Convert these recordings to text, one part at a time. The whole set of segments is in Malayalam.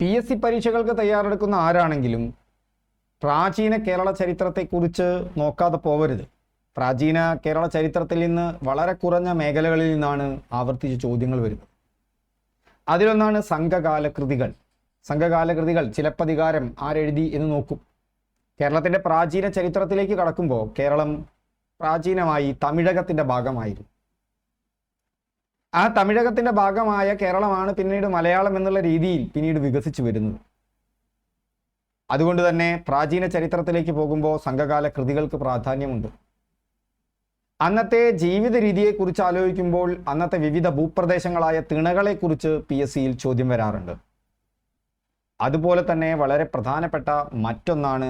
പി എസ് സി പരീക്ഷകൾക്ക് തയ്യാറെടുക്കുന്ന ആരാണെങ്കിലും പ്രാചീന കേരള ചരിത്രത്തെക്കുറിച്ച് നോക്കാതെ പോവരുത്. പ്രാചീന കേരള ചരിത്രത്തിൽ നിന്ന് വളരെ കുറഞ്ഞ മേഖലകളിൽ നിന്നാണ് ആവർത്തിച്ച് ചോദ്യങ്ങൾ വരുന്നത്. അതിലൊന്നാണ് സംഘകാല കൃതികൾ സംഘകാല കൃതികൾ ചിലപ്പതികാരം ആരെഴുതി എന്ന് നോക്കും. കേരളത്തിന്റെ പ്രാചീന ചരിത്രത്തിലേക്ക് കടക്കുമ്പോൾ കേരളം പ്രാചീനമായി തമിഴകത്തിന്റെ ഭാഗമായിരുന്നു. ആ തമിഴകത്തിന്റെ ഭാഗമായ കേരളമാണ് പിന്നീട് മലയാളം എന്നുള്ള രീതിയിൽ പിന്നീട് വികസിച്ചു വരുന്നത്. അതുകൊണ്ട് തന്നെ പ്രാചീന ചരിത്രത്തിലേക്ക് പോകുമ്പോൾ സംഘകാല കൃതികൾക്ക് പ്രാധാന്യമുണ്ട്. അന്നത്തെ ജീവിത രീതിയെക്കുറിച്ച് ആലോചിക്കുമ്പോൾ അന്നത്തെ വിവിധ ഭൂപ്രദേശങ്ങളായ തിണകളെക്കുറിച്ച് പി എസ് സിയിൽ ചോദ്യം വരാറുണ്ട്. അതുപോലെ തന്നെ വളരെ പ്രധാനപ്പെട്ട മറ്റൊന്നാണ്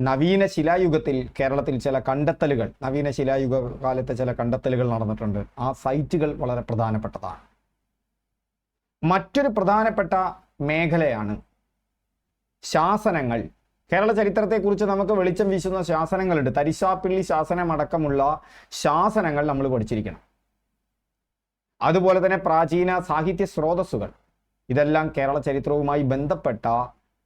നവീന ശിലായുഗത്തിൽ കേരളത്തിൽ ചില കണ്ടെത്തലുകൾ നവീന ശിലായുഗ കാലത്തെ ചില കണ്ടെത്തലുകൾ നടന്നിട്ടുണ്ട്. ആ സൈറ്റുകൾ വളരെ പ്രധാനപ്പെട്ടതാണ്. മറ്റൊരു പ്രധാനപ്പെട്ട മേഖലയാണ് ശാസനങ്ങൾ. കേരള ചരിത്രത്തെക്കുറിച്ച് നമുക്ക് വെളിച്ചം വീശുന്ന ശാസനങ്ങളുണ്ട്. തരിശാപ്പിള്ളി ശാസനമടക്കമുള്ള ശാസനങ്ങൾ നമ്മൾ പഠിച്ചിരിക്കണം. അതുപോലെ തന്നെ പ്രാചീന സാഹിത്യ സ്രോതസ്സുകൾ. ഇതെല്ലാം കേരള ചരിത്രവുമായി ബന്ധപ്പെട്ട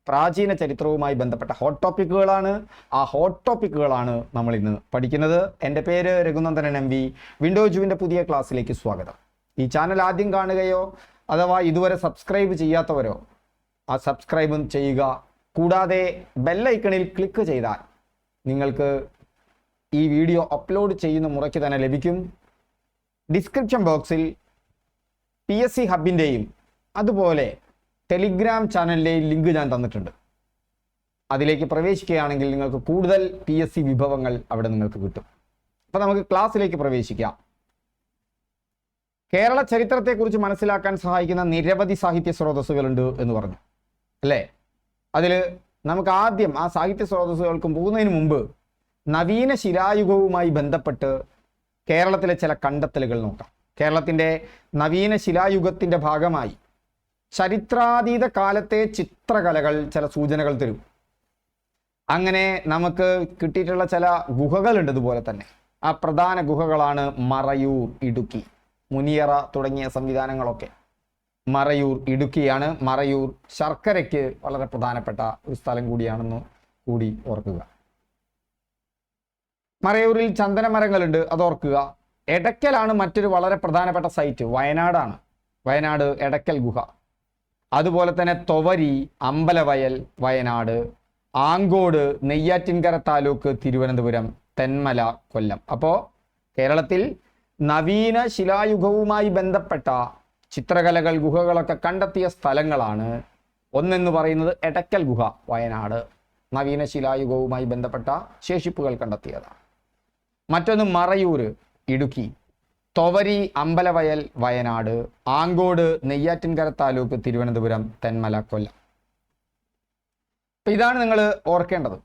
പ്രാചീന ചരിത്രവുമായി ബന്ധപ്പെട്ട ഹോട്ട് ടോപ്പിക്കുകളാണ് ആ ഹോട്ട് ടോപ്പിക്കുകളാണ് നമ്മൾ ഇന്ന് പഠിക്കുന്നത്. എന്റെ പേര് രഘുനന്ദനൻ എം വി. വിൻഡോജുവിന്റെ പുതിയ ക്ലാസ്സിലേക്ക് സ്വാഗതം. ഈ ചാനൽ ആദ്യം കാണുകയോ അഥവാ ഇതുവരെ സബ്സ്ക്രൈബ് ചെയ്യാത്തവരോ ആ സബ്സ്ക്രൈബും ചെയ്യുക. കൂടാതെ ബെല്ലൈക്കണിൽ ക്ലിക്ക് ചെയ്താൽ നിങ്ങൾക്ക് ഈ വീഡിയോ അപ്ലോഡ് ചെയ്യുന്ന മുറയ്ക്ക് തന്നെ ലഭിക്കും. ഡിസ്ക്രിപ്ഷൻ ബോക്സിൽ പി എസ് സി ഹബിന്റെയും അതുപോലെ ടെലിഗ്രാം ചാനലിലെ ലിങ്ക് ഞാൻ തന്നിട്ടുണ്ട്. അതിലേക്ക് പ്രവേശിക്കുകയാണെങ്കിൽ നിങ്ങൾക്ക് കൂടുതൽ പി എസ് സി വിഭവങ്ങൾ അവിടെ നിങ്ങൾക്ക് കിട്ടും. അപ്പോൾ നമുക്ക് ക്ലാസ്സിലേക്ക് പ്രവേശിക്കാം. കേരള ചരിത്രത്തെക്കുറിച്ച് മനസ്സിലാക്കാൻ സഹായിക്കുന്ന നിരവധി സാഹിത്യ സ്രോതസ്സുകളുണ്ട് എന്ന് പറഞ്ഞു. അല്ലേ? അതിൽ നമുക്ക് ആദ്യം ആ സാഹിത്യ സ്രോതസ്സുകൾക്ക് പോകുന്നതിന് മുമ്പ് നവീന ശിലായുഗവുമായി ബന്ധപ്പെട്ട് കേരളത്തിലെ ചില കണ്ടെത്തലുകൾ നോക്കാം. കേരളത്തിന്റെ നവീന ശിലായുഗത്തിന്റെ ഭാഗമായി ചരിത്രാതീത കാലത്തെ ചിത്രകലകൾ ചില സൂചനകൾ തരും. അങ്ങനെ നമുക്ക് കിട്ടിയിട്ടുള്ള ചില ഗുഹകളുണ്ട് ഇതുപോലെ തന്നെ. ആ പ്രധാന ഗുഹകളാണ് മറയൂർ ഇടുക്കി മുനിയറ തുടങ്ങിയ സംവിധാനങ്ങളൊക്കെ. മറയൂർ ഇടുക്കിയാണ്. മറയൂർ ശർക്കരയ്ക്ക് വളരെ പ്രധാനപ്പെട്ട ഒരു സ്ഥലം കൂടിയാണെന്ന് കൂടി ഓർക്കുക. മറയൂരിൽ ചന്ദനമരങ്ങളുണ്ട് അത് ഓർക്കുക. എടക്കലാണ് മറ്റൊരു വളരെ പ്രധാനപ്പെട്ട സൈറ്റ് വയനാടാണ്. വയനാട് എടക്കൽ ഗുഹ. അതുപോലെ തന്നെ തൊവരി അമ്പലവയൽ വയനാട് ആങ്കോട് നെയ്യാറ്റിൻകര താലൂക്ക് തിരുവനന്തപുരം തെന്മല കൊല്ലം. അപ്പോൾ കേരളത്തിൽ നവീന ശിലായുഗവുമായി ബന്ധപ്പെട്ട ചിത്രകലകൾ ഗുഹകളൊക്കെ കണ്ടെത്തിയ സ്ഥലങ്ങളാണ് ഒന്നെന്ന് പറയുന്നത് എടക്കൽ ഗുഹ വയനാട്. നവീന ശിലായുഗവുമായി ബന്ധപ്പെട്ട ശേഷിപ്പുകൾ കണ്ടെത്തിയതാണ്. മറ്റൊന്ന് മറയൂർ ഇടുക്കി. തൊവരി അമ്പലവയൽ വയനാട് ആങ്കോട് നെയ്യാറ്റിൻകര താലൂക്ക് തിരുവനന്തപുരം തെന്മല കൊല്ലം. ഇതാണ് നിങ്ങൾ ഓർക്കേണ്ടത്.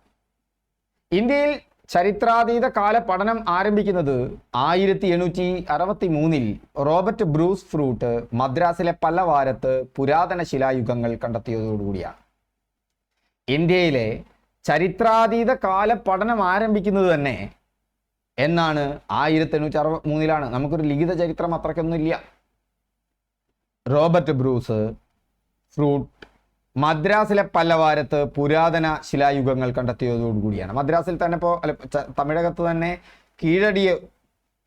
ഇന്ത്യയിൽ ചരിത്രാതീത കാല പഠനം ആരംഭിക്കുന്നത് ആയിരത്തി എണ്ണൂറ്റി അറുപത്തി മൂന്നിൽ റോബർട്ട് ബ്രൂസ് ഫ്രൂട്ട് മദ്രാസിലെ പല്ലവാരത്ത് പുരാതന ശിലായുഗങ്ങൾ കണ്ടെത്തിയതോടുകൂടിയാണ് ഇന്ത്യയിലെ ചരിത്രാതീത കാല പഠനം ആരംഭിക്കുന്നത് തന്നെ എന്നാണ് ആയിരത്തി എണ്ണൂറ്റി അറുപത്തി മൂന്നിലാണ് നമുക്കൊരു ലിഖിത ചരിത്രം അത്രയ്ക്കൊന്നും ഇല്ല. റോബർട്ട് ബ്രൂസ് ഫ്രൂട്ട് മദ്രാസിലെ പല്ലവാരത്ത് പുരാതന ശിലായുഗങ്ങൾ കണ്ടെത്തിയതോടുകൂടിയാണ്. മദ്രാസിൽ തന്നെ ഇപ്പോൾ തമിഴകത്ത് തന്നെ കീഴടി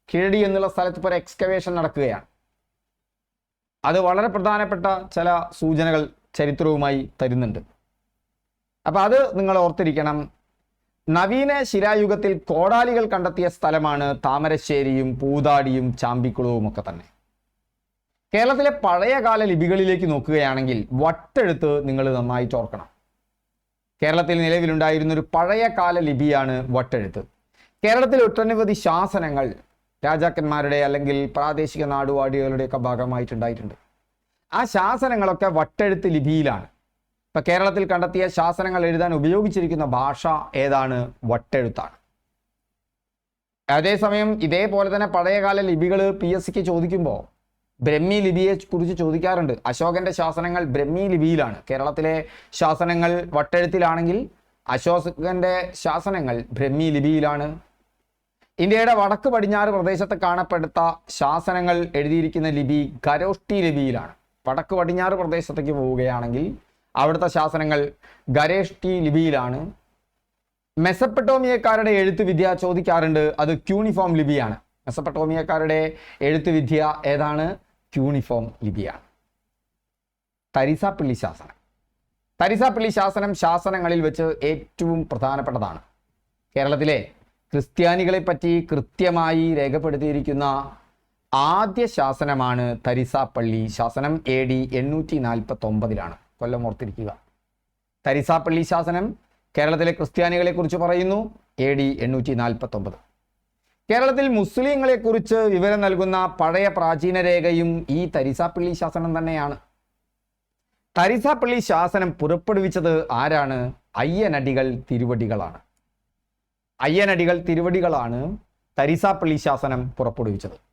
കീഴടി എന്നുള്ള സ്ഥലത്ത് ഇപ്പോൾ ഒരു എക്സ്കവേഷൻ നടക്കുകയാണ്. അത് വളരെ പ്രധാനപ്പെട്ട ചില സൂചനകൾ ചരിത്രവുമായി തരുന്നുണ്ട്. അപ്പം അത് നിങ്ങൾ ഓർത്തിരിക്കണം. നവീന ശിലായുഗത്തിൽ കോടാലികൾ കണ്ടെത്തിയ സ്ഥലമാണ് താമരശ്ശേരിയും പൂതാടിയും ചാമ്പിക്കുളവും ഒക്കെ തന്നെ. കേരളത്തിലെ പഴയകാല ലിപികളിലേക്ക് നോക്കുകയാണെങ്കിൽ വട്ടെഴുത്ത് നിങ്ങൾ നന്നായിട്ട് ഓർക്കണം കേരളത്തിൽ നിലവിലുണ്ടായിരുന്ന ഒരു പഴയകാല ലിപിയാണ് വട്ടെഴുത്ത്. കേരളത്തിൽ ഒട്ടനവധി ശാസനങ്ങൾ രാജാക്കന്മാരുടെ അല്ലെങ്കിൽ പ്രാദേശിക നാടുവാടികളുടെയൊക്കെ ഭാഗമായിട്ടുണ്ടായിട്ടുണ്ട്. ആ ശാസനങ്ങളൊക്കെ വട്ടെഴുത്ത് ലിപിയിലാണ്. ഇപ്പൊ കേരളത്തിൽ കണ്ടെത്തിയ ശാസനങ്ങൾ എഴുതാൻ ഉപയോഗിച്ചിരിക്കുന്ന ഭാഷ ഏതാണ്? വട്ടെഴുത്താണ്. അതേസമയം ഇതേപോലെ തന്നെ പഴയകാല ലിപികൾ പി എസ് സിക്ക് ചോദിക്കുമ്പോൾ ബ്രഹ്മി ലിപിയെ കുറിച്ച് ചോദിക്കാറുണ്ട്. അശോകന്റെ ശാസനങ്ങൾ ബ്രഹ്മി ലിപിയിലാണ്. കേരളത്തിലെ ശാസനങ്ങൾ വട്ടെഴുത്തിലാണെങ്കിൽ അശോകന്റെ ശാസനങ്ങൾ ബ്രഹ്മി ലിപിയിലാണ്. ഇന്ത്യയുടെ വടക്ക് പടിഞ്ഞാറ് പ്രദേശത്ത് കാണപ്പെടുത്ത ശാസനങ്ങൾ എഴുതിയിരിക്കുന്ന ലിപി ഖരോഷ്ടി ലിപിയിലാണ്. വടക്ക് പടിഞ്ഞാറ് പ്രദേശത്തേക്ക് പോവുകയാണെങ്കിൽ അവിടുത്തെ ശാസനങ്ങൾ ഗരേഷ്ടി ലിപിയിലാണ്. മെസപ്പട്ടോമിയക്കാരുടെ എഴുത്ത് വിദ്യ ചോദിക്കാറുണ്ട് അത് ക്യൂണിഫോം ലിപിയാണ്. മെസപ്പട്ടോമിയക്കാരുടെ എഴുത്ത് വിദ്യ ഏതാണ്? ക്യൂണിഫോം ലിപിയാണ്. തരിസാപ്പള്ളി ശാസനം. തരിസാപ്പള്ളി ശാസനം ശാസനങ്ങളിൽ വെച്ച് ഏറ്റവും പ്രധാനപ്പെട്ടതാണ്. കേരളത്തിലെ ക്രിസ്ത്യാനികളെ പറ്റി കൃത്യമായി രേഖപ്പെടുത്തിയിരിക്കുന്ന ആദ്യ ശാസനമാണ് തരിസാപ്പള്ളി ശാസനം എ ഡി എണ്ണൂറ്റി നാൽപ്പത്തി ഒമ്പതിലാണ് കൊല്ലം ഓർത്തിരിക്കുക. തരിസാപ്പള്ളി ശാസനം കേരളത്തിലെ ക്രിസ്ത്യാനികളെ കുറിച്ച് പറയുന്നു. എ ഡി എണ്ണൂറ്റി നാൽപ്പത്തി ഒമ്പത് കേരളത്തിൽ മുസ്ലിങ്ങളെ കുറിച്ച് വിവരം നൽകുന്ന പഴയ പ്രാചീന രേഖയും ഈ തരിസാപ്പള്ളി ശാസനം തന്നെയാണ്. തരിസാപ്പള്ളി ശാസനം പുറപ്പെടുവിച്ചത് ആരാണ്? അയ്യനടികൾ തിരുവടികളാണ്. അയ്യനടികൾ തിരുവടികളാണ് തരിസാപ്പള്ളി ശാസനം പുറപ്പെടുവിച്ചത്.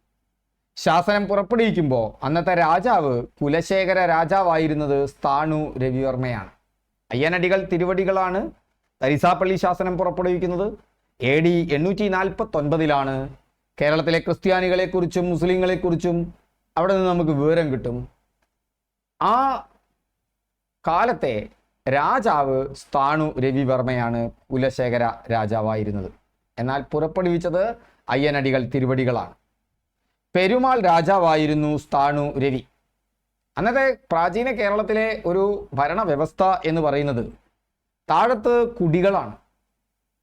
ശാസനം പുറപ്പെടുവിക്കുമ്പോൾ അന്നത്തെ രാജാവ് കുലശേഖര രാജാവായിരുന്നത് സ്ഥാണു രവിവർമ്മയാണ്. അയ്യനടികൾ തിരുവടികളാണ് തരിസാപ്പള്ളി ശാസനം പുറപ്പെടുവിക്കുന്നത്. എ ഡി എണ്ണൂറ്റി നാൽപ്പത്തി ഒൻപതിലാണ് കേരളത്തിലെ ക്രിസ്ത്യാനികളെക്കുറിച്ചും മുസ്ലിങ്ങളെക്കുറിച്ചും അവിടെ നിന്ന് നമുക്ക് വിവരം കിട്ടും. ആ കാലത്തെ രാജാവ് സ്ഥാണു രവിവർമ്മയാണ് കുലശേഖര രാജാവായിരുന്നത്. എന്നാൽ പുറപ്പെടുവിച്ചത് അയ്യനടികൾ തിരുവടികളാണ്. പെരുമാൾ രാജാവായിരുന്നു സ്ഥാണു രവി. അന്നത്തെ പ്രാചീന കേരളത്തിലെ ഒരു ഭരണവ്യവസ്ഥ എന്ന് പറയുന്നത് താഴത്ത് കുടികളാണ്.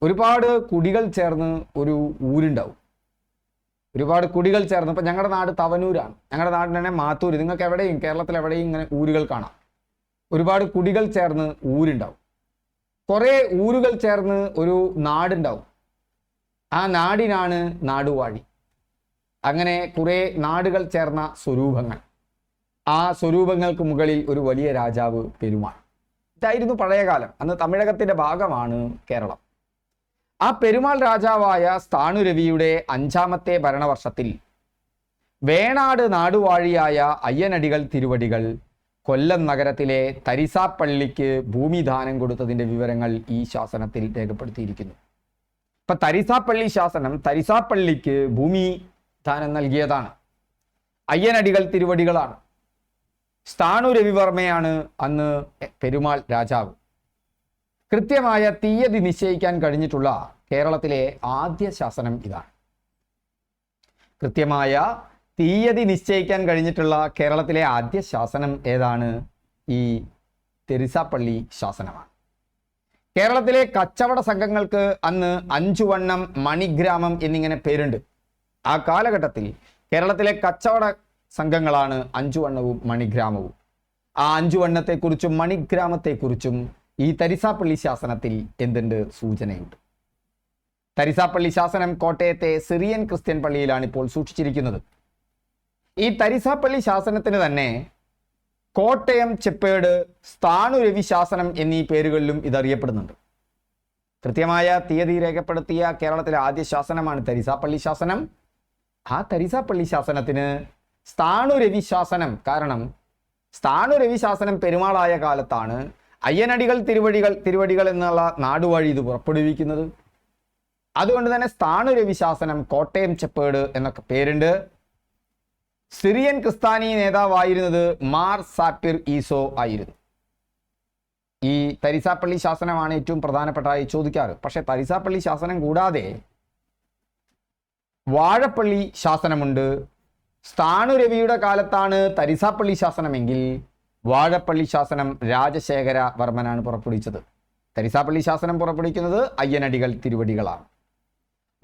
ഒരുപാട് കുടികൾ ചേർന്ന് ഒരു ഊരുണ്ടാവും. ഒരുപാട് കുടികൾ ചേർന്ന് ഇപ്പം ഞങ്ങളുടെ നാട് തവനൂരാണ്. ഞങ്ങളുടെ നാടിന് തന്നെ മാത്തൂര്. നിങ്ങൾക്ക് എവിടെയും കേരളത്തിൽ എവിടെയും ഇങ്ങനെ ഊരുകൾ കാണാം. ഒരുപാട് കുടികൾ ചേർന്ന് ഊരുണ്ടാവും. കുറേ ഊരുകൾ ചേർന്ന് ഒരു നാടുണ്ടാവും. ആ നാടിനാണ് നാടുവാഴി. അങ്ങനെ കുറേ നാടുകൾ ചേർന്ന സ്വരൂപങ്ങൾ. ആ സ്വരൂപങ്ങൾക്ക് മുകളിൽ ഒരു വലിയ രാജാവ് പെരുമാൾ. ഇതായിരുന്നു പഴയകാലം അന്ന് തമിഴകത്തിന്റെ ഭാഗമാണ് കേരളം. ആ പെരുമാൾ രാജാവായ സ്ഥാണുരവിയുടെ അഞ്ചാമത്തെ ഭരണവർഷത്തിൽ വേണാട് നാടുവാഴിയായ അയ്യനടികൾ തിരുവടികൾ കൊല്ലം നഗരത്തിലെ തരിസാപ്പള്ളിക്ക് ഭൂമിദാനം കൊടുത്തതിന്റെ വിവരങ്ങൾ ഈ ശാസനത്തിൽ രേഖപ്പെടുത്തിയിരിക്കുന്നു. ഇപ്പൊ തരിസാപ്പള്ളി ശാസനം തരിസാപ്പള്ളിക്ക് ഭൂമി ദാനം നൽകിയതാണ്. അയ്യനടികൾ തിരുവടികളാണ്. സ്ഥാണു രവിവർമ്മയാണ് അന്ന് പെരുമാൾ രാജാവ്. കൃത്യമായ തീയതി നിശ്ചയിക്കാൻ കഴിഞ്ഞിട്ടുള്ള കേരളത്തിലെ ആദ്യ ശാസനം ഇതാണ്. കൃത്യമായ തീയതി നിശ്ചയിക്കാൻ കഴിഞ്ഞിട്ടുള്ള കേരളത്തിലെ ആദ്യ ശാസനം ഏതാണ്? ഈ തെരിസാപ്പള്ളി ശാസനമാണ്. കേരളത്തിലെ കച്ചവട സംഘങ്ങൾക്ക് അന്ന് അഞ്ചുവണ്ണം മണിഗ്രാമം എന്നിങ്ങനെ പേരുണ്ട്. ആ കാലഘട്ടത്തിൽ കേരളത്തിലെ കച്ചവട സംഘങ്ങളാണ് അഞ്ചുവണ്ണവും മണിഗ്രാമവും. ആ അഞ്ചുവണ്ണത്തെക്കുറിച്ചും മണിഗ്രാമത്തെക്കുറിച്ചും ഈ തരിസാപ്പള്ളി ശാസനത്തിൽ എന്തുണ്ട് സൂചനയുണ്ട്? തരിസാപ്പള്ളി ശാസനം കോട്ടയത്തെ സിറിയൻ ക്രിസ്ത്യൻ പള്ളിയിലാണ് ഇപ്പോൾ സൂക്ഷിച്ചിരിക്കുന്നത്. ഈ തരിസാപ്പള്ളി ശാസനത്തിന് തന്നെ കോട്ടയം ചെപ്പേട് സ്ഥാനുരവി ശാസനം എന്നീ പേരുകളിലും ഇതറിയപ്പെടുന്നുണ്ട്. കൃത്യമായ തീയതി രേഖപ്പെടുത്തിയ കേരളത്തിലെ ആദ്യ ശാസനമാണ് തരിസാപ്പള്ളി ശാസനം. ആ തരിസാപ്പള്ളി ശാസനത്തിന് സ്ഥാണു രവി ശാസനം. കാരണം സ്ഥാണു രവി ശാസനം പെരുമാളായ കാലത്താണ് അയ്യനടികൾ തിരുവടികൾ തിരുവടികൾ എന്നുള്ള നാടുവഴി ഇത് പുറപ്പെടുവിക്കുന്നത്. അതുകൊണ്ട് തന്നെ സ്ഥാണു രവി ശാസനം കോട്ടയം ചെപ്പേട് എന്നൊക്കെ പേരുണ്ട്. സിറിയൻ ക്രിസ്താനി നേതാവായിരുന്നത് മാർ സാപ്പിർ ഈസോ ആയിരുന്നു. ഈ തരിസാപ്പള്ളി ശാസനമാണ് ഏറ്റവും പ്രധാനപ്പെട്ടതായി ചോദിക്കാറ്. പക്ഷെ തരിസാപ്പള്ളി ശാസനം കൂടാതെ വാഴപ്പള്ളി ശാസനമുണ്ട്. സ്ഥാണുരവിയുടെ കാലത്താണ് തരിസാപ്പള്ളി ശാസനമെങ്കിൽ വാഴപ്പള്ളി ശാസനം രാജശേഖര വർമ്മനാണ് പുറപ്പെടുവിച്ചത്. തരിസാപ്പള്ളി ശാസനം പുറപ്പെടുവിക്കുന്നത് അയ്യനടികൾ തിരുവടികളാണ്.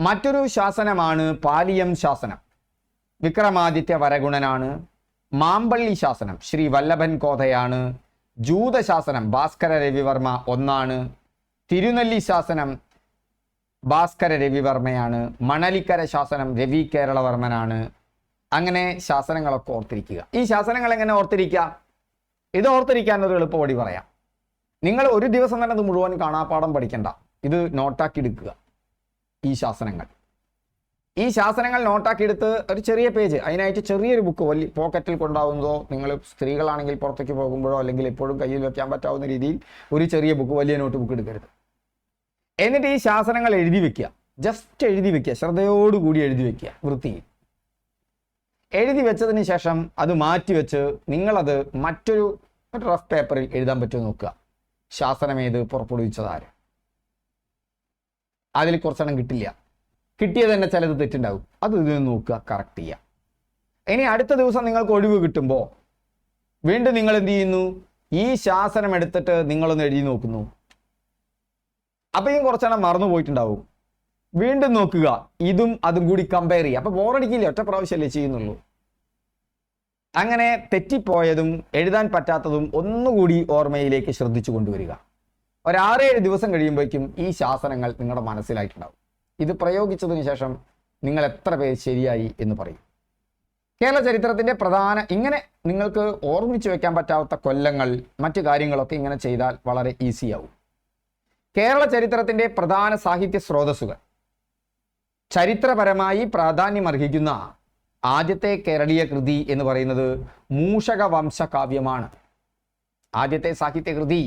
മറ്റൊരു ശാസനമാണ് പാലിയം ശാസനം. വിക്രമാദിത്യ വരഗുണനാണ്. മാമ്പള്ളി ശാസനം ശ്രീ വല്ലഭൻ കോതയാണ് ജൂതശാസനം ഭാസ്കര രവിവർമ്മ ഒന്നാണ്. തിരുനെല്ലി ശാസനം ഭാസ്കര രവിവർമ്മയാണ് മണലിക്കര ശാസനം രവി കേരളവർമ്മനാണ്. അങ്ങനെ ശാസനങ്ങളൊക്കെ ഓർത്തിരിക്കുക. ഈ ശാസനങ്ങൾ എങ്ങനെ ഓർത്തിരിക്കുക? ഇത് ഓർത്തിരിക്കാൻ ഒരു എളുപ്പവഴി പറയാം. നിങ്ങൾ ഒരു ദിവസം തന്നെ ഇത് മുഴുവൻ കാണാപ്പാടം പഠിക്കണ്ട. ഇത് നോട്ടാക്കി എടുക്കുക. ഈ ശാസനങ്ങൾ. ഈ ശാസനങ്ങൾ നോട്ടാക്കി എടുത്ത് ഒരു ചെറിയ പേജ് അതിനായിട്ട് ചെറിയൊരു ബുക്ക് വലിയ പോക്കറ്റിൽ കൊണ്ടാവുന്നതോ നിങ്ങൾ സ്ത്രീകളാണെങ്കിൽ പുറത്തേക്ക് പോകുമ്പോഴോ അല്ലെങ്കിൽ എപ്പോഴും കയ്യിൽ വെക്കാൻ പറ്റാവുന്ന രീതിയിൽ ഒരു ചെറിയ ബുക്ക് വലിയ നോട്ട് ബുക്ക് എടുക്കരുത്. എന്നിട്ട് ഈ ശാസനങ്ങൾ എഴുതി വെക്കുക. ജസ്റ്റ് എഴുതി വെക്കുക. ശ്രദ്ധയോടുകൂടി എഴുതി വെക്കുക വൃത്തിയിൽ എഴുതി വെച്ചതിന് ശേഷം അത് മാറ്റി വെച്ച് നിങ്ങളത് മറ്റൊരു റഫ് പേപ്പറിൽ എഴുതാൻ പറ്റുമോ നോക്കുക. ശാസനം ഏത്? പുറപ്പെടുവിച്ചതാര് അതിൽ കുറച്ചെണ്ണം കിട്ടില്ല. കിട്ടിയത് തന്നെ ചിലത് തെറ്റുണ്ടാവും. അത് നിന്ന് നോക്കുക കറക്റ്റ് ചെയ്യുക. ഇനി അടുത്ത ദിവസം നിങ്ങൾക്ക് ഒഴിവ് കിട്ടുമ്പോൾ വീണ്ടും നിങ്ങൾ എന്ത് ചെയ്യുന്നു? ഈ ശാസനം എടുത്തിട്ട് നിങ്ങളൊന്ന് എഴുതി നോക്കുന്നു. അപ്പോഴും കുറച്ചെണ്ണം മറന്നു പോയിട്ടുണ്ടാവും. വീണ്ടും നോക്കുക. ഇതും അതും കൂടി കമ്പയർ ചെയ്യുക. അപ്പൊ ബോറടിക്കില്ല ഒറ്റ പ്രാവശ്യമല്ലേ ചെയ്യുന്നുള്ളൂ. അങ്ങനെ തെറ്റിപ്പോയതും എഴുതാൻ പറ്റാത്തതും ഒന്നുകൂടി ഓർമ്മയിലേക്ക് ശ്രദ്ധിച്ചു കൊണ്ടുവരിക. ഒരാറേഴ് ദിവസം കഴിയുമ്പോഴേക്കും ഈ ശാസനങ്ങൾ നിങ്ങളുടെ മനസ്സിലായിട്ടുണ്ടാവും. ഇത് പ്രയോഗിച്ചതിന് ശേഷം നിങ്ങൾ എത്ര പേര് ശരിയായി എന്ന് പറയും. കേരള ചരിത്രത്തിന്റെ പ്രധാന ഇങ്ങനെ നിങ്ങൾക്ക് ഓർമ്മിച്ചു വെക്കാൻ പറ്റാത്ത കൊല്ലങ്ങൾ മറ്റു കാര്യങ്ങളൊക്കെ ഇങ്ങനെ ചെയ്താൽ വളരെ ഈസി ആവും. കേരള ചരിത്രത്തിന്റെ പ്രധാന സാഹിത്യ സ്രോതസ്സുകൾ. ചരിത്രപരമായി പ്രാധാന്യമർഹിക്കുന്ന ആദ്യത്തെ കേരളീയ കൃതി എന്ന് പറയുന്നത് മൂഷക വംശകാവ്യമാണ് ആദ്യത്തെ സാഹിത്യകൃതി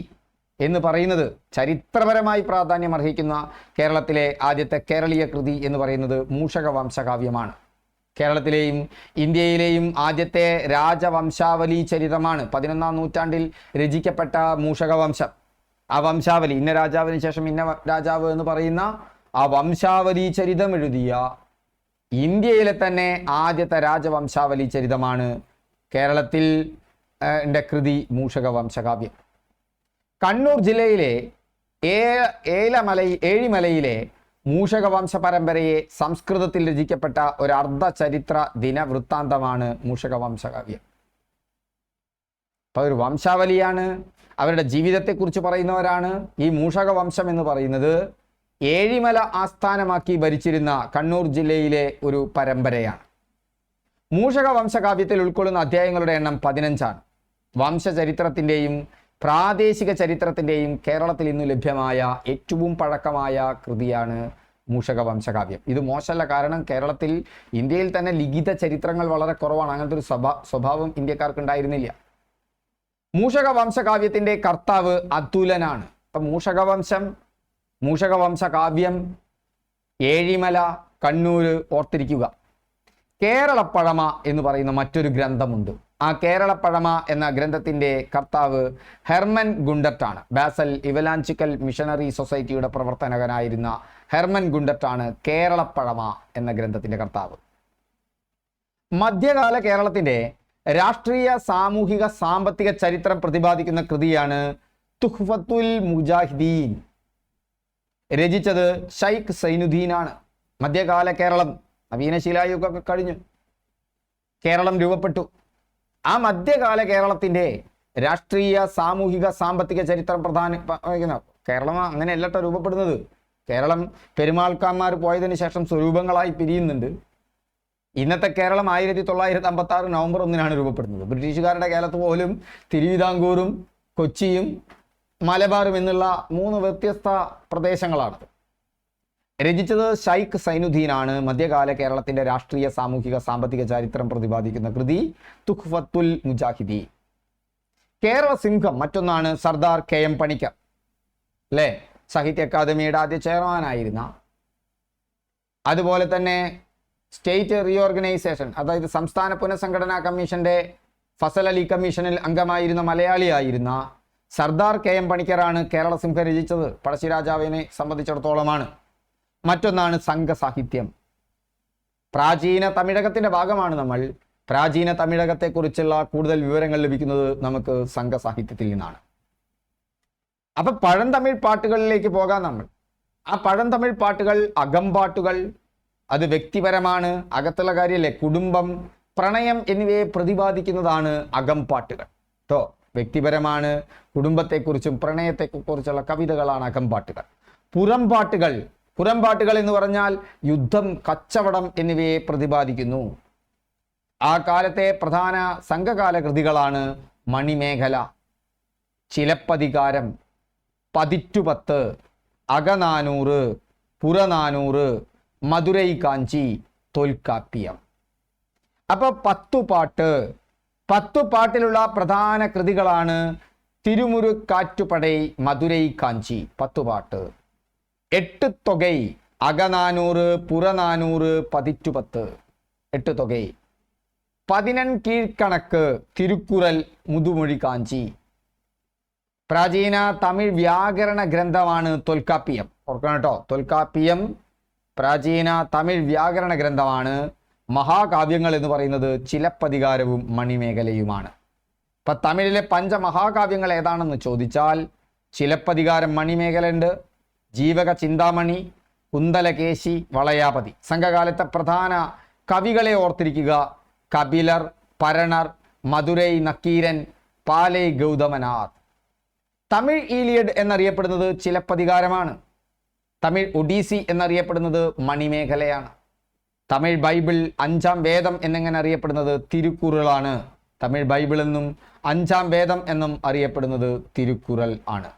എന്ന് പറയുന്നത് ചരിത്രപരമായി പ്രാധാന്യം അർഹിക്കുന്ന കേരളത്തിലെ ആദ്യത്തെ കേരളീയ കൃതി എന്ന് പറയുന്നത് മൂഷക വംശകാവ്യമാണ് കേരളത്തിലെയും ഇന്ത്യയിലെയും ആദ്യത്തെ രാജവംശാവലി ചരിതമാണ് പതിനൊന്നാം നൂറ്റാണ്ടിൽ രചിക്കപ്പെട്ട മൂഷക വംശം ആ വംശാവലി ഇന്ന രാജാവിന് ശേഷം ഇന്ന രാജാവ് എന്ന് പറയുന്ന ആ വംശാവലി ചരിതം എഴുതിയ ഇന്ത്യയിലെ തന്നെ ആദ്യത്തെ രാജവംശാവലി ചരിതമാണ് കേരളത്തിൽ കൃതി മൂഷക വംശകാവ്യം. കണ്ണൂർ ജില്ലയിലെ ഏ ഏലമല ഏഴിമലയിലെ മൂഷക വംശ പരമ്പരയെ സംസ്കൃതത്തിൽ രചിക്കപ്പെട്ട ഒരു അർദ്ധ ചരിത്ര ദിനവൃത്താന്തമാണ് മൂഷക വംശകാവ്യം. അപ്പൊ ഒരു വംശാവലിയാണ് അവരുടെ ജീവിതത്തെക്കുറിച്ച് പറയുന്നവരാണ്. ഈ മൂഷക വംശം എന്ന് പറയുന്നത് ഏഴിമല ആസ്ഥാനമാക്കി ഭരിച്ചിരുന്ന കണ്ണൂർ ജില്ലയിലെ ഒരു പരമ്പരയാണ്. മൂഷക വംശകാവ്യത്തിൽ ഉൾക്കൊള്ളുന്ന അധ്യായങ്ങളുടെ എണ്ണം പതിനഞ്ചാണ്. വംശചരിത്രത്തിന്റെയും പ്രാദേശിക ചരിത്രത്തിന്റെയും കേരളത്തിൽ ഇന്ന് ലഭ്യമായ ഏറ്റവും പഴക്കമായ കൃതിയാണ് മൂഷക വംശകാവ്യം ഇത് മോശമല്ല. കാരണം കേരളത്തിൽ ഇന്ത്യയിൽ തന്നെ ലിഖിത ചരിത്രങ്ങൾ വളരെ കുറവാണ്. അങ്ങനത്തെ ഒരു സ്വഭാ സ്വഭാവം ഇന്ത്യക്കാർക്ക് ഉണ്ടായിരുന്നില്ല. മൂഷക വംശകാവ്യത്തിന്റെ കർത്താവ് അതുലനാണ്. അപ്പൊ മൂഷകവംശം മൂഷകവംശകാവ്യം ഏഴിമല കണ്ണൂര് ഓർത്തിരിക്കുക. കേരളപ്പഴമ എന്ന് പറയുന്ന മറ്റൊരു ഗ്രന്ഥമുണ്ട്. ആ കേരളപ്പഴമ എന്ന ഗ്രന്ഥത്തിന്റെ കർത്താവ് ഹെർമൻ ഗുണ്ടറ്റാണ് ബാസൽ ഇവലാഞ്ചിക്കൽ മിഷണറി സൊസൈറ്റിയുടെ പ്രവർത്തകനായിരുന്ന ഹെർമൻ ഗുണ്ടറ്റാണ് കേരളപ്പഴമ എന്ന ഗ്രന്ഥത്തിന്റെ കർത്താവ്. മധ്യകാല കേരളത്തിന്റെ രാഷ്ട്രീയ സാമൂഹിക സാമ്പത്തിക ചരിത്രം പ്രതിപാദിക്കുന്ന കൃതിയാണ് തുഹ്ഫത്തുൽ മുജാഹിദീൻ. രചിച്ചത് ഷൈഖ് സൈനുദ്ദീനാണ്. മധ്യകാല കേരളം നവീന ശിലായുഗമൊക്കെ കഴിഞ്ഞു. കേരളം രൂപപ്പെട്ടു. ആ മധ്യകാല കേരളത്തിന്റെ രാഷ്ട്രീയ സാമൂഹിക സാമ്പത്തിക ചരിത്രം പ്രധാന കേരളം അങ്ങനെയല്ലട്ടോ രൂപപ്പെടുന്നത്. കേരളം പെരുമാൾക്കാന്മാർ പോയതിനു ശേഷം സ്വരൂപങ്ങളായി പിരിയുന്നുണ്ട്. ഇന്നത്തെ കേരളം ആയിരത്തി തൊള്ളായിരത്തി അമ്പത്തി ആറ് നവംബർ ഒന്നിനാണ് രൂപപ്പെടുന്നത്. ബ്രിട്ടീഷുകാരുടെ കാലത്ത് പോലും തിരുവിതാംകൂറും കൊച്ചിയും മലബാറും എന്നുള്ള മൂന്ന് വ്യത്യസ്ത പ്രദേശങ്ങളാണ് രചിച്ചത് ഷൈഖ് സൈനുദ്ദീനാണ്. മധ്യകാല കേരളത്തിന്റെ രാഷ്ട്രീയ സാമൂഹിക സാമ്പത്തിക ചരിത്രം പ്രതിപാദിക്കുന്ന കൃതി തുഖ്ഫത്തുൽ മുജാഹിദി കേരള സിംഹം മറ്റൊന്നാണ് സർദാർ കെ എം പണിക്കർ. അല്ലേ സാഹിത്യ അക്കാദമിയുടെ ആദ്യ ചെയർമാനായിരുന്ന. അതുപോലെ തന്നെ സ്റ്റേറ്റ് റീഓർഗനൈസേഷൻ അതായത് സംസ്ഥാന പുനഃസംഘടനാ കമ്മീഷന്റെ ഫസൽ അലി കമ്മീഷനിൽ അംഗമായിരുന്ന മലയാളിയായിരുന്ന സർദാർ കെ എം പണിക്കറാണ് കേരള സിംഹം രചിച്ചത്. പഴശ്ശിരാജാവിനെ സംബന്ധിച്ചിടത്തോളമാണ്. മറ്റൊന്നാണ് സംഘസാഹിത്യം പ്രാചീന തമിഴകത്തിന്റെ ഭാഗമാണ് നമ്മൾ. പ്രാചീന തമിഴകത്തെക്കുറിച്ചുള്ള കൂടുതൽ വിവരങ്ങൾ ലഭിക്കുന്നത് നമുക്ക് സംഘസാഹിത്യത്തിൽ നിന്നാണ്. അപ്പൊ പഴം തമിഴ് പാട്ടുകളിലേക്ക് പോകാം നമ്മൾ. ആ പഴം തമിഴ് പാട്ടുകൾ അകമ്പാട്ടുകൾ അത് വ്യക്തിപരമാണ് അകത്തുള്ള കാര്യമല്ലേ? കുടുംബം പ്രണയം എന്നിവയെ പ്രതിപാദിക്കുന്നതാണ് അകംപാട്ടുകൾ കേട്ടോ വ്യക്തിപരമാണ് കുടുംബത്തെക്കുറിച്ചും പ്രണയത്തെക്കുറിച്ചുള്ള കവിതകളാണ് അകംപാട്ടുകൾ പുറംപാട്ടുകൾ പുറംപാട്ടുകൾ എന്ന് പറഞ്ഞാൽ യുദ്ധം കച്ചവടം എന്നിവയെ പ്രതിപാദിക്കുന്നു. ആ കാലത്തെ പ്രധാന സംഘകാല കൃതികളാണ് മണിമേഖല ചിലപ്പതികാരം പതിറ്റുപത്ത് അകനാനൂറ് പുറനാനൂറ് മധുരൈ കാഞ്ചി തോൽക്കാപ്പിയം അപ്പൊ പത്തു പാട്ട്. പത്തു പാട്ടിലുള്ള പ്രധാന കൃതികളാണ് തിരുമുരു കാറ്റുപടൈ മധുരൈ കാഞ്ചി. പത്തു പാട്ട്. എട്ട് തൊകൈ അകനാനൂറ് പുറനാനൂറ് പതിറ്റുപത്ത്. എട്ട് തൊകൈ. പതിനൻ കീഴ്ക്കണക്ക് തിരുക്കുറൽ മുതുമൊഴി കാഞ്ചി. പ്രാചീന തമിഴ് വ്യാകരണ ഗ്രന്ഥമാണ് തൊൽക്കാപ്പിയം ഓർക്കണം കേട്ടോ. തൊൽക്കാപ്പിയം പ്രാചീന തമിഴ് വ്യാകരണ ഗ്രന്ഥമാണ് മഹാകാവ്യങ്ങൾ എന്ന് പറയുന്നത് ചിലപ്പതികാരവും മണിമേഖലയുമാണ്. ഇപ്പൊ തമിഴിലെ പഞ്ചമഹാകാവ്യങ്ങൾ ഏതാണെന്ന് ചോദിച്ചാൽ ചിലപ്പതികാരം മണിമേഖല ഉണ്ട് ജീവക ചിന്താമണി കുന്തലകേശി വളയാപതി. സംഘകാലത്തെ പ്രധാന കവികളെ ഓർത്തിരിക്കുക. കപിലർ പരണർ മധുരൈ നക്കീരൻ പാലൈ ഗൗതമനാഥ്. തമിഴ് ഈലിയഡ് എന്നറിയപ്പെടുന്നത് ചിലപ്പതികാരമാണ്. തമിഴ് ഒഡീസി എന്നറിയപ്പെടുന്നത് മണിമേഖലയാണ്. തമിഴ് ബൈബിൾ അഞ്ചാം വേദം എന്നിങ്ങനെ അറിയപ്പെടുന്നത്? തിരുക്കുറളാണ്. തമിഴ് ബൈബിൾ എന്നും അഞ്ചാം വേദം എന്നും അറിയപ്പെടുന്നത് തിരുക്കുറൽ ആണ്.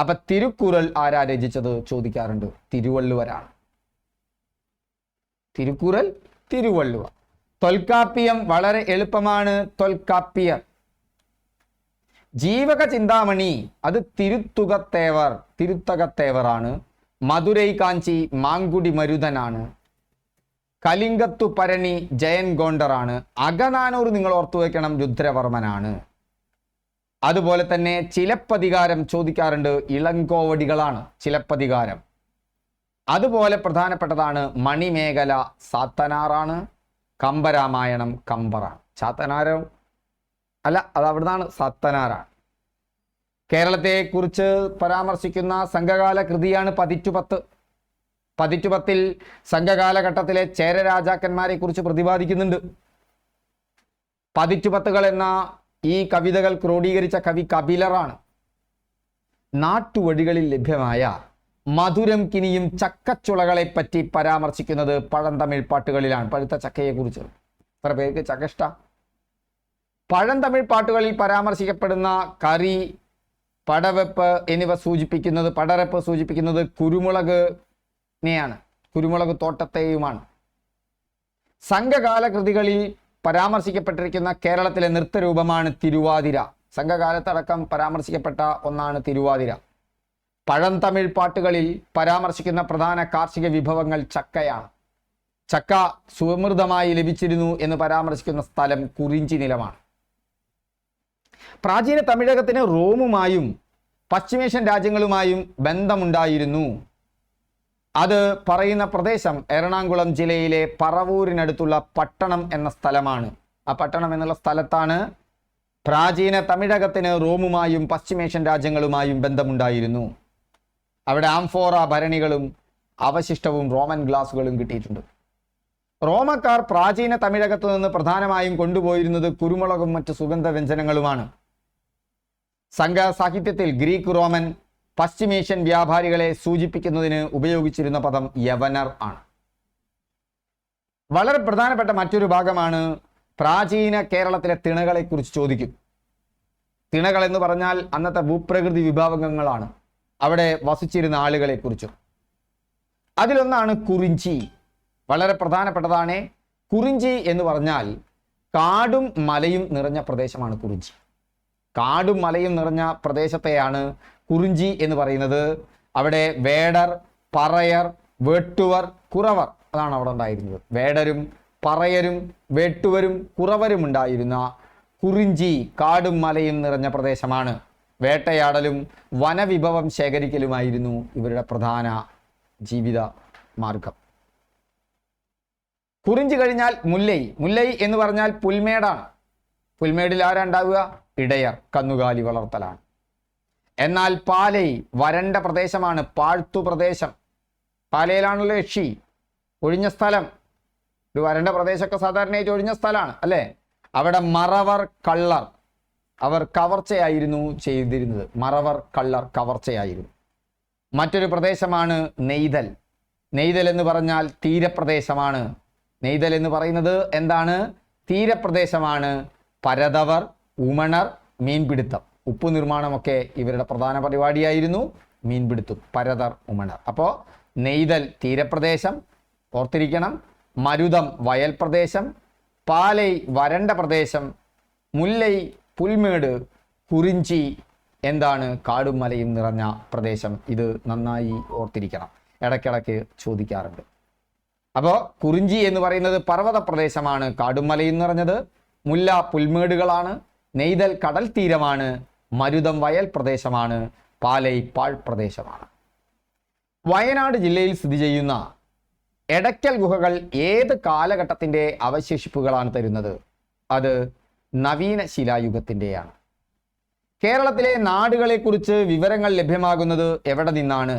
അപ്പൊ തിരുക്കുറൽ ആരാ രചിച്ചത്? ചോദിക്കാറുണ്ട്. തിരുവള്ളുവരാണ്. തിരുക്കുറൽ തിരുവള്ളുവർ തൊൽക്കാപ്പിയം വളരെ എളുപ്പമാണ് തൊൽക്കാപ്പിയർ ജീവക ചിന്താമണി അത് തിരുത്തുകത്തേവർ തിരുത്തകത്തേവറാണ് മധുരൈ കാഞ്ചി മാങ്കുടി മരുതനാണ് കലിംഗത്തു പരണി ജയൻ ഗോണ്ടറാണ് അകനാനൂർ നിങ്ങൾ ഓർത്തു വയ്ക്കണം രുദ്രവർമ്മനാണ്. അതുപോലെ തന്നെ ചിലപ്പതികാരം ചോദിക്കാറുണ്ട് ഇളങ്കോവടികളാണ് ചിലപ്പതികാരം. അതുപോലെ പ്രധാനപ്പെട്ടതാണ് മണിമേഖല സാത്തനാറാണ് കമ്പരാമായണം കമ്പറാണ് ചാത്തനാരം അല്ല അത് അവിടുന്നാണ് കേരളത്തെക്കുറിച്ച് പരാമർശിക്കുന്ന സംഘകാല കൃതിയാണ് പതിറ്റുപത്ത്. പതിറ്റുപത്തിൽ സംഘകാലഘട്ടത്തിലെ ചേര രാജാക്കന്മാരെ കുറിച്ച് പ്രതിപാദിക്കുന്നുണ്ട്. പതിറ്റുപത്തുകൾ എന്ന ഈ കവിതകൾ ക്രോഡീകരിച്ച കവി കപിലറാണ്. നാട്ടുവഴികളിൽ ലഭ്യമായ മധുരം കിനിയും ചക്കച്ചുളകളെ പറ്റി പരാമർശിക്കുന്നത് പഴന്തമിഴ് പാട്ടുകളിലാണ്. പഴുത്ത ചക്കയെക്കുറിച്ച്. എത്ര പേർക്ക് ചക്ക ഇഷ്ട പഴന്തമിഴ് പാട്ടുകളിൽ പരാമർശിക്കപ്പെടുന്ന കറി പടവെപ്പ് എന്നിവ സൂചിപ്പിക്കുന്നത് പടരപ്പ് സൂചിപ്പിക്കുന്നത് കുരുമുളകിനെയാണ് കുരുമുളക് തോട്ടത്തെയുമാണ്. സംഘകാല കൃതികളിൽ പരാമർശിക്കപ്പെട്ടിരിക്കുന്ന കേരളത്തിലെ നൃത്തരൂപമാണ് തിരുവാതിര. സംഘകാലത്തടക്കം പരാമർശിക്കപ്പെട്ട ഒന്നാണ് തിരുവാതിര. പഴം തമിഴ് പാട്ടുകളിൽ പരാമർശിക്കുന്ന പ്രധാന കാർഷിക വിഭവങ്ങൾ ചക്കയാണ്. ചക്ക സുമൃതമായി ലഭിച്ചിരുന്നു എന്ന് പരാമർശിക്കുന്ന സ്ഥലം കുറിഞ്ചി നിലമാണ്. പ്രാചീന തമിഴകത്തിന് റോമുമായും പശ്ചിമേഷ്യൻ രാജ്യങ്ങളുമായും ബന്ധമുണ്ടായിരുന്നു. അത് പറയുന്ന പ്രദേശം എറണാകുളം ജില്ലയിലെ പറവൂരിനടുത്തുള്ള പട്ടണം എന്ന സ്ഥലമാണ്. ആ പട്ടണം എന്നുള്ള സ്ഥലത്താണ് പ്രാചീന തമിഴകത്തിന് റോമുമായും പശ്ചിമേഷ്യൻ രാജ്യങ്ങളുമായും ബന്ധമുണ്ടായിരുന്നു. അവിടെ ആംഫോറ ഭരണികളും അവശിഷ്ടവും റോമൻ ഗ്ലാസുകളും കിട്ടിയിട്ടുണ്ട്. റോമക്കാർ പ്രാചീന തമിഴകത്തു നിന്ന് പ്രധാനമായും കൊണ്ടുപോയിരുന്നത് കുരുമുളകും മറ്റ് സുഗന്ധ വ്യഞ്ജനങ്ങളുമാണ്. സംഘ സാഹിത്യത്തിൽ ഗ്രീക്ക് റോമൻ പശ്ചിമേഷ്യൻ വ്യാപാരികളെ സൂചിപ്പിക്കുന്നതിന് ഉപയോഗിച്ചിരുന്ന പദം യവനർ ആണ്. വളരെ പ്രധാനപ്പെട്ട മറ്റൊരു ഭാഗമാണ് പ്രാചീന കേരളത്തിലെ തിണകളെ കുറിച്ച് ചോദിക്കും. തിണകൾ എന്ന് പറഞ്ഞാൽ അന്നത്തെ ഭൂപ്രകൃതി വിഭാഗങ്ങളാണ്. അവിടെ വസിച്ചിരുന്ന ആളുകളെ കുറിച്ചും അതിലൊന്നാണ് കുറിഞ്ചി. വളരെ പ്രധാനപ്പെട്ടതാണ് കുറിഞ്ചി എന്ന് പറഞ്ഞാൽ കാടും മലയും നിറഞ്ഞ പ്രദേശമാണ് കുറിഞ്ചി. കാടും മലയും നിറഞ്ഞ പ്രദേശത്തെയാണ് കുറിഞ്ചി എന്ന് പറയുന്നത്. അവിടെ വേടർ പറയർ വെട്ടുവർ കുറവർ അതാണ് അവിടെ ഉണ്ടായിരുന്നത്. വേടരും പറയരും വെട്ടുവരും കുറവരും ഉണ്ടായിരുന്ന കുറിഞ്ചി കാടും മലയും നിറഞ്ഞ പ്രദേശമാണ്. വേട്ടയാടലും വനവിഭവം ശേഖരിക്കലുമായിരുന്നു ഇവരുടെ പ്രധാന ജീവിത മാർഗം കുറിഞ്ചി കഴിഞ്ഞാൽ മുല്ലൈ. മുല്ലൈ എന്ന് പറഞ്ഞാൽ പുൽമേടാണ്. പുൽമേടിൽ ആരാ ഉണ്ടാവുക? ഇടയർ കന്നുകാലി വളർത്തലാണ്. എന്നാൽ പാലൈ വരണ്ട പ്രദേശമാണ് പാഴ്ത്തു പ്രദേശം. പാലയിലാണല്ലോ യക്ഷി. ഒഴിഞ്ഞ സ്ഥലം. ഒരു വരണ്ട പ്രദേശമൊക്കെ സാധാരണയായിട്ട് ഒഴിഞ്ഞ സ്ഥലമാണ് അല്ലേ? അവിടെ മറവർ കള്ളർ. അവർ കവർച്ചയായിരുന്നു ചെയ്തിരുന്നത്. മറവർ കള്ളർ കവർച്ചയായിരുന്നു. മറ്റൊരു പ്രദേശമാണ് നെയ്തൽ. നെയ്തൽ എന്ന് പറഞ്ഞാൽ തീരപ്രദേശമാണ്. നെയ്തൽ എന്ന് പറയുന്നത് എന്താണ്? തീരപ്രദേശമാണ്. പരതവർ ഉമണർ മീൻപിടുത്തം. ഉപ്പു നിർമ്മാണമൊക്കെ ഇവരുടെ പ്രധാന പരിപാടിയായിരുന്നു. മീൻപിടുത്തം പരതർ ഉമണർ. അപ്പോൾ നെയ്തൽ തീരപ്രദേശം ഓർത്തിരിക്കണം. മരുതം വയൽ പ്രദേശം പാലൈ വരണ്ട പ്രദേശം. മുല്ലൈ പുൽമേട് കുറിഞ്ചി എന്താണ്? കാടും മലയും നിറഞ്ഞ പ്രദേശം. ഇത് നന്നായി ഓർത്തിരിക്കണം. ഇടയ്ക്കിടയ്ക്ക് ചോദിക്കാറുണ്ട്. അപ്പോൾ കുറിഞ്ചി എന്ന് പറയുന്നത് പർവത പ്രദേശമാണ് കാടുമലയും നിറഞ്ഞത്. മുല്ല പുൽമേടുകളാണ്. നെയ്തൽ കടൽ തീരമാണ്. മരുതം വയൽ പ്രദേശമാണ്. പാലൈ പാൾ പ്രദേശമാണ്. വയനാട് ജില്ലയിൽ സ്ഥിതി ചെയ്യുന്ന എടയ്ക്കൽ ഗുഹകൾ ഏത് കാലഘട്ടത്തിന്റെ അവശേഷിപ്പുകളാണ് തരുന്നത്? അത് നവീന ശിലായുഗത്തിന്റെയാണ് കേരളത്തിലെ നാടുകളെക്കുറിച്ച് വിവരങ്ങൾ ലഭ്യമാകുന്നത് എവിടെ നിന്നാണ്?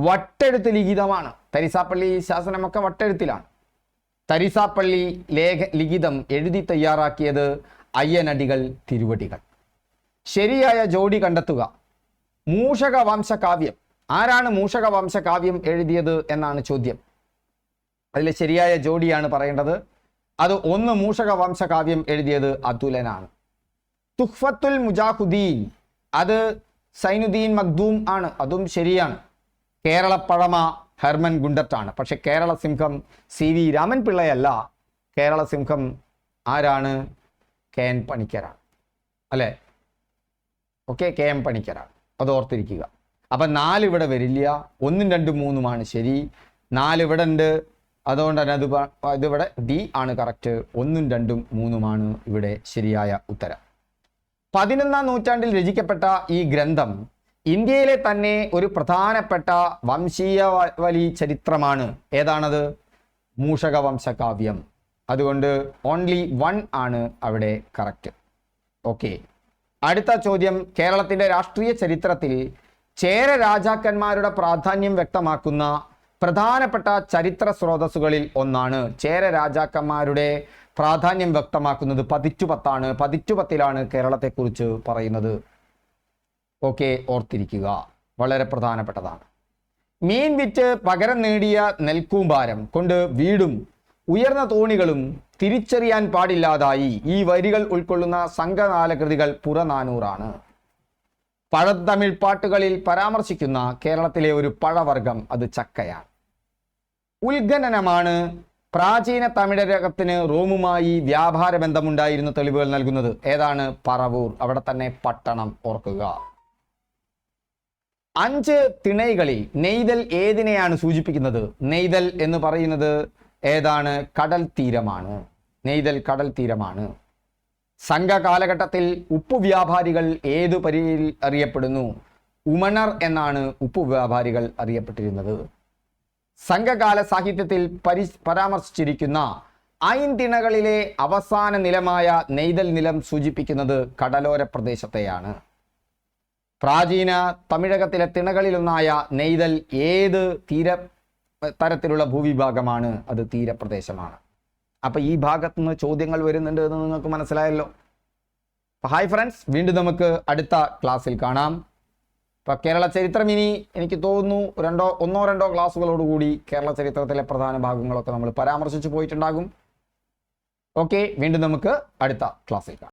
വട്ടെഴുത്ത് ലിഖിതമാണ്. തരിസാപ്പള്ളി ശാസനമൊക്കെ വട്ടെഴുത്തിലാണ്. തരിസാപ്പള്ളി ലേഖ ലിഖിതം എഴുതി തയ്യാറാക്കിയത് അയ്യനടികൾ തിരുവടികൾ. ശരിയായ ജോഡി കണ്ടെത്തുക. മൂഷക വംശകാവ്യം ആരാണ് മൂഷക വംശകാവ്യം എഴുതിയത് എന്നാണ് ചോദ്യം. അതിൽ ശരിയായ ജോഡിയാണ് പറയേണ്ടത്. അത് ഒന്ന് മൂഷക വംശകാവ്യം എഴുതിയത് അതുലനാണ്. തുഹ്ഫത്തുൽ മുജാഹുദ്ദീൻ അത് സൈനുദ്ദീൻ മഖ്ദൂം ആണ്. അതും ശരിയാണ്. കേരള പഴമ ഹെർമൻ ഗുണ്ടറ്റാണ്. പക്ഷെ കേരള സിംഹം സി വി രാമൻ പിള്ളയല്ല കേരള സിംഹം ആരാണ്? കെ എൻ പണിക്കരാണ്. അല്ലേ? ഓക്കെ കെ എം പണിക്കരാണ്. അത് ഓർത്തിരിക്കുക. അപ്പം നാലിവിടെ വരില്ല. ഒന്നും രണ്ടും മൂന്നുമാണ് ശരി. നാലിവിടെ ഉണ്ട്. അതുകൊണ്ട് തന്നെ അത് ഇതിവിടെ ഡി ആണ് കറക്റ്റ്. ഒന്നും രണ്ടും മൂന്നുമാണ് ഇവിടെ ശരിയായ ഉത്തരം. പതിനൊന്നാം നൂറ്റാണ്ടിൽ രചിക്കപ്പെട്ട ഈ ഗ്രന്ഥം ഇന്ത്യയിലെ തന്നെ ഒരു പ്രധാനപ്പെട്ട വംശീയ വലി ചരിത്രമാണ്. ഏതാണത്? മൂഷക വംശകാവ്യം അതുകൊണ്ട് ഓൺലി വൺ ആണ് അവിടെ കറക്റ്റ് ഓക്കെ അടുത്ത ചോദ്യം. കേരളത്തിന്റെ രാഷ്ട്രീയ ചരിത്രത്തിൽ ചേര രാജാക്കന്മാരുടെ പ്രാധാന്യം വ്യക്തമാക്കുന്ന പ്രധാനപ്പെട്ട ചരിത്ര സ്രോതസ്സുകളിൽ ഒന്നാണ്. ചേര രാജാക്കന്മാരുടെ പ്രാധാന്യം വ്യക്തമാക്കുന്നത് പതിറ്റുപത്താണ്. പതിറ്റുപത്തിലാണ് കേരളത്തെക്കുറിച്ച് പറയുന്നത്. ഓക്കെ ഓർത്തിരിക്കുക. വളരെ പ്രധാനപ്പെട്ടതാണ്. മീൻ വിറ്റ് പകരം നേടിയ നെൽക്കൂമ്പാരം കൊണ്ട് വീടും ഉയർന്ന തോണികളും തിരിച്ചറിയാൻ പാടില്ലാതായി. ഈ വരികൾ ഉൾക്കൊള്ളുന്ന സംഘനാലകൃതികൾ പുറനാനൂറാണ്. പഴത്തമിഴ് പാട്ടുകളിൽ പരാമർശിക്കുന്ന കേരളത്തിലെ ഒരു പഴവർഗം അത് ചക്കയാണ്. ഉത്ഖനനമാണ് പ്രാചീന തമിഴരകത്തിന് റോമുമായി വ്യാപാര ബന്ധമുണ്ടായിരുന്ന തെളിവുകൾ നൽകുന്നത്. ഏതാണ് പറവൂർ? അവിടെ തന്നെ പട്ടണം ഓർക്കുക. അഞ്ച് തിണൈകളിൽ നെയ്തൽ ഏതിനെയാണ് സൂചിപ്പിക്കുന്നത്? നെയ്തൽ എന്ന് പറയുന്നത് ഏതാണ്? കടൽ തീരമാണ്. നെയ്തൽ കടൽ തീരമാണ്. സംഘ കാലഘട്ടത്തിൽ ഉപ്പു വ്യാപാരികൾ ഏതു പരിയിൽ അറിയപ്പെടുന്നു? ഉമണർ എന്നാണ് ഉപ്പു വ്യാപാരികൾ അറിയപ്പെട്ടിരുന്നത്. സംഘകാല സാഹിത്യത്തിൽ പരി പരാമർശിച്ചിരിക്കുന്ന ഐന്തിണകളിലെ അവസാന നിലമായ നെയ്തൽ നിലം സൂചിപ്പിക്കുന്നത് കടലോര പ്രദേശത്തെയാണ്. പ്രാചീന തമിഴകത്തിലെ തിണകളിലൊന്നായ നെയ്തൽ ഏത് തീര തരത്തിലുള്ള ഭൂവിഭാഗമാണ്? അത് തീരപ്രദേശമാണ്. അപ്പൊ ഈ ഭാഗത്ത് നിന്ന് ചോദ്യങ്ങൾ വരുന്നുണ്ട് എന്ന് നിങ്ങൾക്ക് മനസ്സിലായല്ലോ. ഹായ് ഫ്രണ്ട്സ് വീണ്ടും നമുക്ക് അടുത്ത ക്ലാസ്സിൽ കാണാം. ഇപ്പൊ കേരള ചരിത്രം ഇനി എനിക്ക് തോന്നുന്നു രണ്ടോ ഒന്നോ രണ്ടോ ക്ലാസ്സുകളോടുകൂടി കേരള ചരിത്രത്തിലെ പ്രധാന ഭാഗങ്ങളൊക്കെ നമ്മൾ പരാമർശിച്ചു പോയിട്ടുണ്ടാകും. ഓക്കെ വീണ്ടും നമുക്ക് അടുത്ത ക്ലാസ്സിൽ കാണാം.